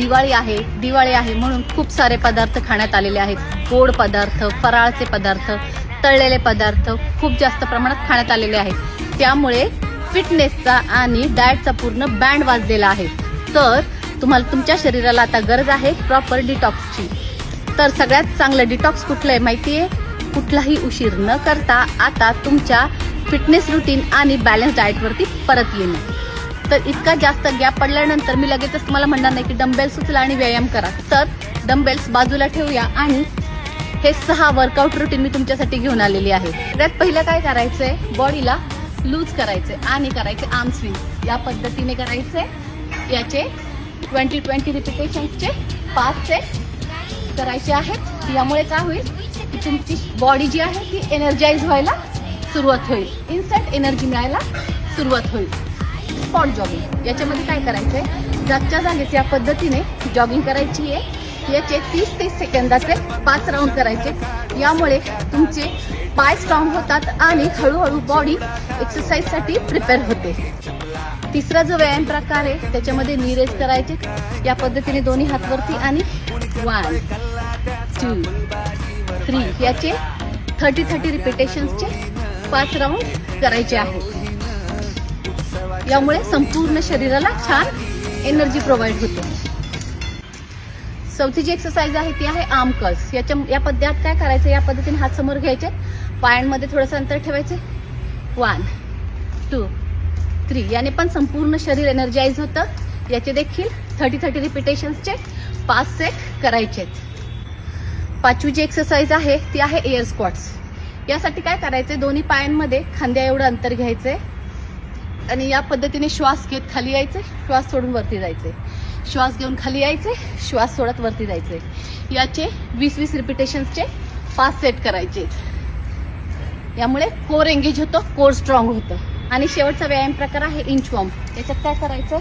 दिवाळी आहे दिवाळी आहे म्हणून खूप सारे पदार्थ खाण्यात आलेले आहेत. गोड पदार्थ फराळचे पदार्थ तळलेले पदार्थ खूप जास्त प्रमाणात खाण्यात आलेले आहेत. त्यामुळे फिटनेसचा आणि डाएटचा पूर्ण बँड वाजलेला आहे. तर तुम्हाला तुमच्या शरीराला आता गरज आहे प्रॉपर डिटॉक्सची. तर सगळ्यात चांगलं डिटॉक्स कुठलं आहे माहिती आहे कुठलाही उशीर न करता आता तुमच्या फिटनेस रुटीन आणि बॅलन्स डाएटवरती परत येणं. तर इतका जास्त गॅप पडल्यानंतर मी लगेचच तुम्हाला म्हणणार नाही की डंबेल्स उचला आणि व्यायाम करा. तर डंबेल्स बाजूला ठेवूया आणि हे सहा वर्कआउट रुटीन मी तुमच्यासाठी घेऊन आलेली आहे. त्यात पहिलं काय करायचंय? बॉडीला लूज करायचे आणि करायचे आर्म स्विंग या पद्धतीने करायचे याचे ट्वेंटी ट्वेंटी रिपिटेशन्सचे पाच सेट करायचे आहेत. यामुळे काय होईल? तुमची बॉडी जी आहे ती एनर्जाईज व्हायला सुरुवात होईल. इन्स्टंट एनर्जी मिळायला सुरुवात होईल. स्पॉट जॉगिंग याच्यामध्ये काय करायचं आहे जागच्या जागेत या पद्धतीने जॉगिंग करायची आहे. याचे तीस तीस सेकंदाचे पाच राऊंड करायचे. यामुळे तुमचे पाय स्ट्रॉंग होतात आणि हळूहळू बॉडी एक्सरसाइजसाठी प्रिपेअर होते. तिसरा जो व्यायाम प्रकार आहे त्याच्यामध्ये नीरेज करायचे. या पद्धतीने दोन्ही हातवरती आणि वन टू थ्री याचे थर्टी थर्टी रिपिटेशन्सचे पाच राऊंड करायचे आहेत यामुळे संपूर्ण शरीराला छान एनर्जी प्रोव्हाइड होते. चौथी जी एक्सरसाइज आहे ती आहे आर्म याच्या या पद्धत काय करायचं? या पद्धतीने हात समोर घ्यायचे. पायांमध्ये थोडंसं अंतर ठेवायचे. वन टू थ्री याने पण संपूर्ण शरीर एनर्जाईज होतं. याचे देखील थर्टी थर्टी रिपिटेशन्सचे पाच सेट करायचे पाचवी जी एक्सरसाइज आहे ती आहे एअर स्क्वॉट्स यासाठी काय करायचे? दोन्ही पायांमध्ये खांद्या एवढं अंतर घ्यायचे. आणि या पद्धतीने श्वास घेत खाली यायचे श्वास सोडून वरती जायचे. श्वास घेऊन खाली यायचे श्वास सोडत वरती जायचे. याचे वीस वीस रिपिटेशन्सचे पाच सेट करायचे. यामुळे कोर एंगेज होतो कोर स्ट्रॉंग होतं. आणि शेवटचा व्यायाम प्रकार आहे इंच वॉम याच्यात काय करायचं?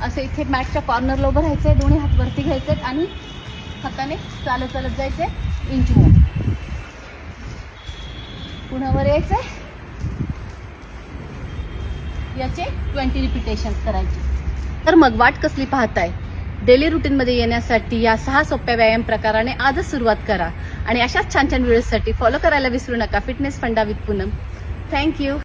असं इथे मॅटच्या कॉर्नरला उभं राहायचंय दोन्ही हात वरती घ्यायचे आणि हाताने चालत चालत जायचे इंच वॉर्म पुन्हा वर यायचं याचे ट्वेंटी रिपिटेशन करायचे. तर मग वाट कसली पाहताय? डेली रुटीनमध्ये येण्यासाठी या सहा सोप्या व्यायाम प्रकाराने आजच सुरुवात करा आणि अशाच छान छान व्हिडिओसाठी फॉलो करायला विसरू नका. फिटनेस फंडा विथ पूनम थँक्यू